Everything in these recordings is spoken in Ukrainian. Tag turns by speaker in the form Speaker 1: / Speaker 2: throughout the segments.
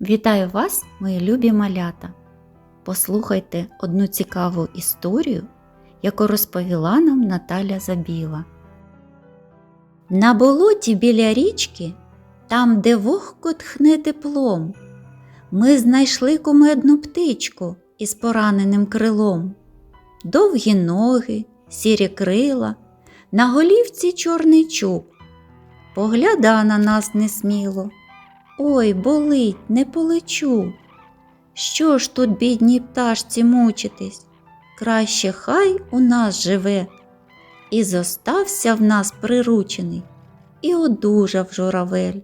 Speaker 1: Вітаю вас, мої любі малята! Послухайте одну цікаву історію, яку розповіла нам Наталя Забіла. На болоті біля річки, там, де вогко тхне теплом, ми знайшли кумедну птичку із пораненим крилом, довгі ноги, сірі крила, на голівці чорний чуб. Погляда на нас несміло. Ой, болить, не полечу. Що ж тут, бідній пташці, мучитись? Краще хай у нас живе. І зостався в нас приручений, і одужав журавель.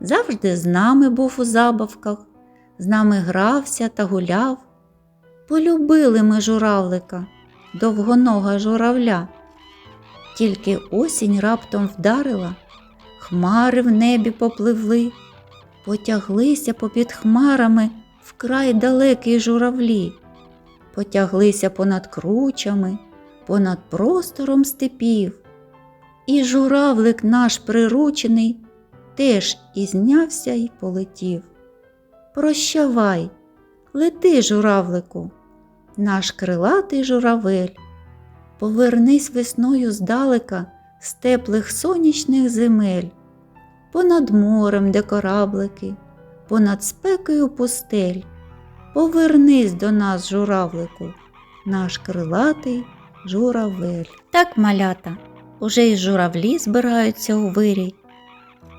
Speaker 1: Завжди з нами був у забавках, з нами грався та гуляв. Полюбили ми журавлика, довгонога журавля. Тільки осінь раптом вдарила, хмари в небі попливли, потяглися попід хмарами вкрай далекий журавлі, потяглися понад кручами, понад простором степів. І журавлик наш приручений теж і й полетів. Прощавай, лети, журавлику, наш крилатий журавель. Повернись весною здалека з теплих сонячних земель, понад морем, де кораблики, понад спекою пустель. Повернись до нас, журавлику, наш крилатий журавель. Так, малята, уже й журавлі збираються у вирій.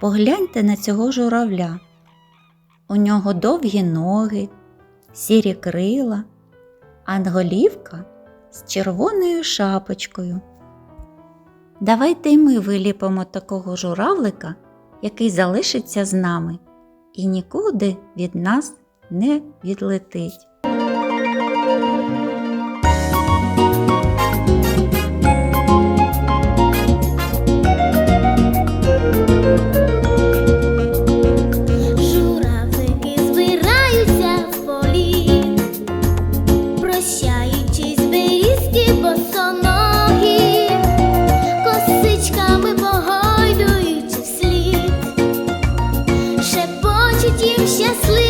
Speaker 1: Погляньте на цього журавля. У нього довгі ноги, сірі крила, а голівка з червоною шапочкою. Давайте й ми виліпимо такого журавлика, який залишиться з нами і нікуди від нас не відлетить.
Speaker 2: Щасливі.